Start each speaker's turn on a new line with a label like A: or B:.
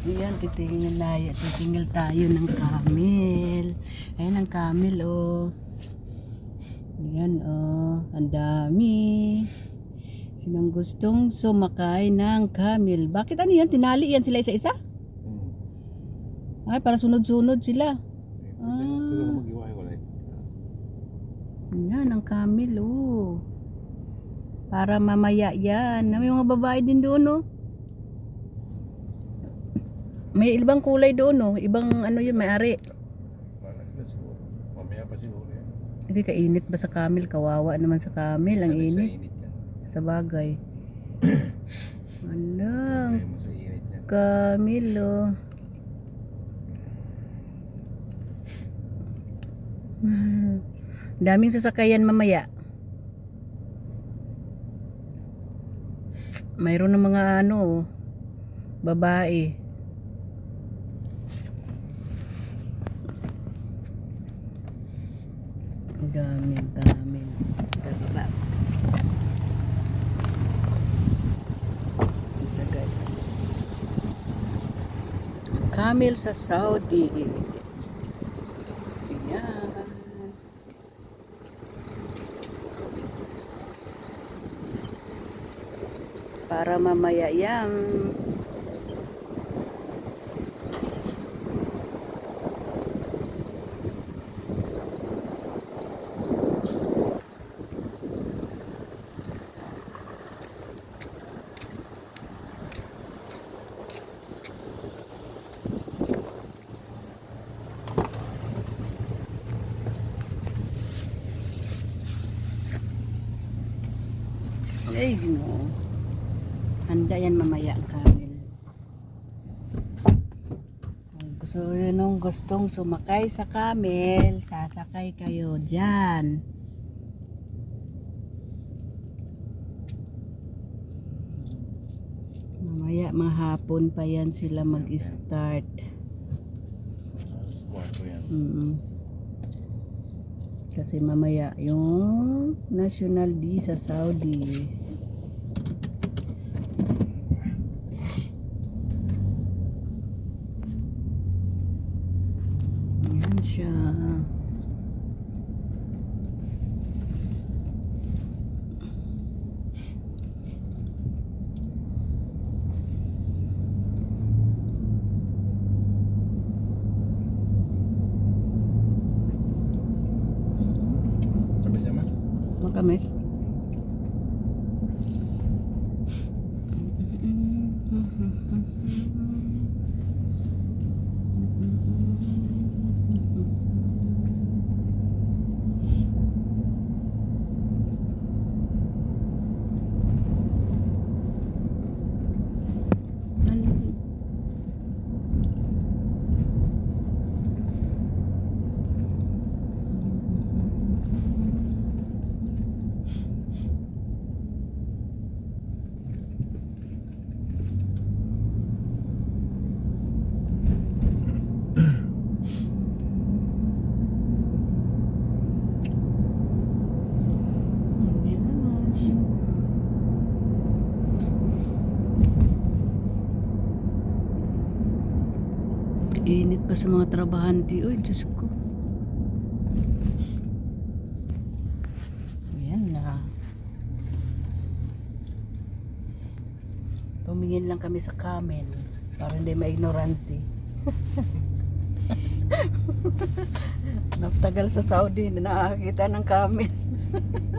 A: Ayan, titingin tayo, titingil tayo ng camel. Ayan ang camel, oh. Ayan, oh. Ang dami. Sinong gustong sumakay ng camel? Bakit ano yan? Tinali yan sila isa-isa?
B: Hmm.
A: Ay, para sunod-sunod sila. Ah.
B: Siguro mag-iwa-iwalay.
A: Yan, ang camel, oh. Para mamaya yan. May mga babae din doon, oh. May ibang kulay doon, oh. Ibang ano yun, may ari.
B: Wala sila siguro. Mamaya pa siguro yan.
A: Hindi kainit ba sa camel? Kawawa naman sa camel, ang
B: Sa
A: init.
B: init yan.
A: Sa bagay. Alang,
B: Sanay mo sa init yan.
A: camel, oh. Daming sasakayan mamaya. Mayroon ng mga ano, oh, babae. Ang dami, ang dami. Taga. Ang tagal. Camel sa Saudi. Ayan. Para mamaya yan. Ay, no. Handa yan mamaya ang camel. Kung gusto nung gustong sumakay sa camel, sasakay kayo dyan. Mamaya mahapon pa yan sila mag-start. Mm. Kasi mamaya yung National D sa Saudi. Ayan siya.
B: Sabi siya man?
A: Makamis. Ano? Init pa sa mga trabahante. Uy, Diyos ko. Ayan na. Tumingin lang kami sa camel para hindi maignorante. Naptagal sa Saudi na nakakita ng camel.